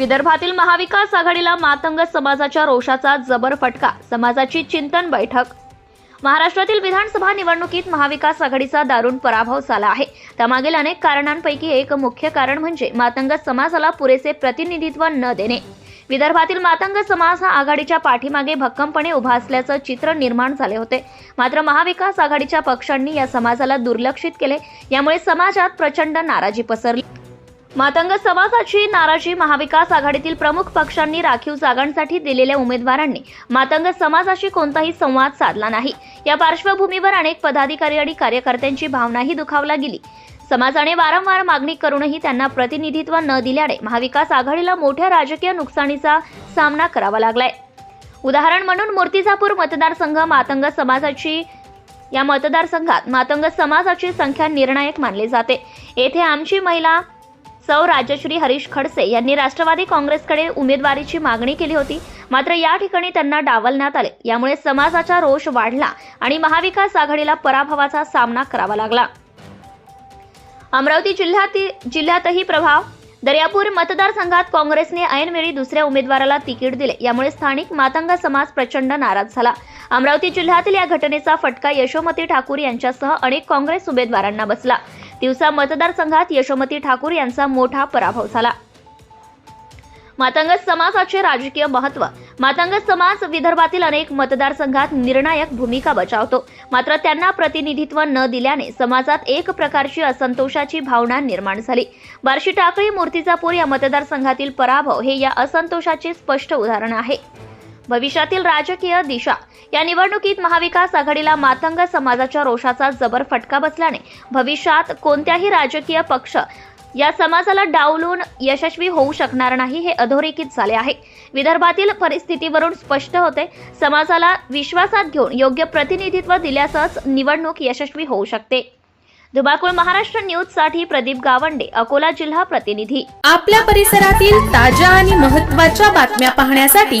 विदर्भातील महाविकास आघाडीला मातंग समाजाच्या रोषाचा जबर फटका समाजाची चिंतन बैठक. महाराष्ट्रातील विधानसभा निवडणुकीत महाविकास आघाडीचा दारुण पराभव झाला आहे. त्यामागील अनेक कारणांपैकी एक मुख्य कारण म्हणजे मातंग समाजाला पुरेसे प्रतिनिधित्व न देणे. विदर्भातील मातंग समाज हा आघाडीच्या पाठीमागे भक्कमपणे उभा असल्याचं चित्र निर्माण झाले होते. मात्र महाविकास आघाडीच्या पक्षांनी या समाजाला दुर्लक्षित केले. यामुळे समाजात प्रचंड नाराजी पसरली. मातंग समाजाची नाराजी महाविकास आघाडीतील प्रमुख पक्षांनी राखीव जागांसाठी दिलेल्या उमेदवारांनी मातंग समाजाशी कोणताही संवाद साधला नाही. या पार्श्वभूमीवर अनेक पदाधिकारी आणि कार्यकर्त्यांची भावनाही दुखावला गेली. समाजाने वारंवार मागणी करूनही त्यांना प्रतिनिधित्व न दिल्याने महाविकास आघाडीला मोठ्या राजकीय नुकसानीचा सामना करावा लागलाय. उदाहरण म्हणून मूर्तिजापूर मतदारसंघ मातंग समाजाची या मतदारसंघात मातंग समाजाची संख्या निर्णायक मानली जाते. येथे आमची महिला सौ राजश्री हरीश खडसे यांनी राष्ट्रवादी काँग्रेसकडे उमेदवारीची मागणी केली होती. मात्र या ठिकाणी त्यांना डावलण्यात आले. यामुळे समाजाचा रोष वाढला आणि महाविकास आघाडीला पराभवाचा सामना करावा लागला. अमरावती जिल्ह्यातील जिल्ह्यातही प्रभाव. दर्यापूर मतदारसंघात काँग्रेसने ऐनवेळी दुसऱ्या उमेदवाराला तिकीट दिले. यामुळे स्थानिक मातंग समाज प्रचंड नाराज झाला. अमरावती जिल्ह्यातील या घटनेचा फटका यशोमती ठाकूर यांच्यासह अनेक काँग्रेस उमेदवारांना बसला. तिवसा मतदारसंघात यशोमती ठाकूर यांचा मोठा पराभव झाला. मातंग समाजाचे राजकीय महत्त्व. मातंग समाज विदर्भातील अनेक मतदारसंघात निर्णायक भूमिका बजावतो. मात्र त्यांना प्रतिनिधित्व न दिल्याने समाजात एक प्रकारची असंतोषाची भावना निर्माण झाली. बार्शी टाकळी मूर्तिजापूर या मतदारसंघातील पराभव हे या असंतोषाचे स्पष्ट उदाहरण आहे. भविष्यातील राजकीय दिशा. या निवडणुकीत महाविकास आघाडीला मातंग समाजाच्या रोषाचा जबर फटका बसल्याने भविष्यात कोणत्याही राजकीय पक्ष या समाजाला डावलून यशस्वी होऊ शकणार नाही हे अधोरेखित झाले आहे. विदर्भातील परिस्थितीवरून स्पष्ट होते समाजाला विश्वासात घेऊन योग्य प्रतिनिधित्व दिल्यासच निवडणूक यशस्वी होऊ शकते. धुमाकूळ महाराष्ट्र न्यूजसाठी प्रदीप गावंडे अकोला जिल्हा प्रतिनिधी. आपल्या परिसरातील ताज्या आणि महत्त्वाच्या बातम्या पाहण्यासाठी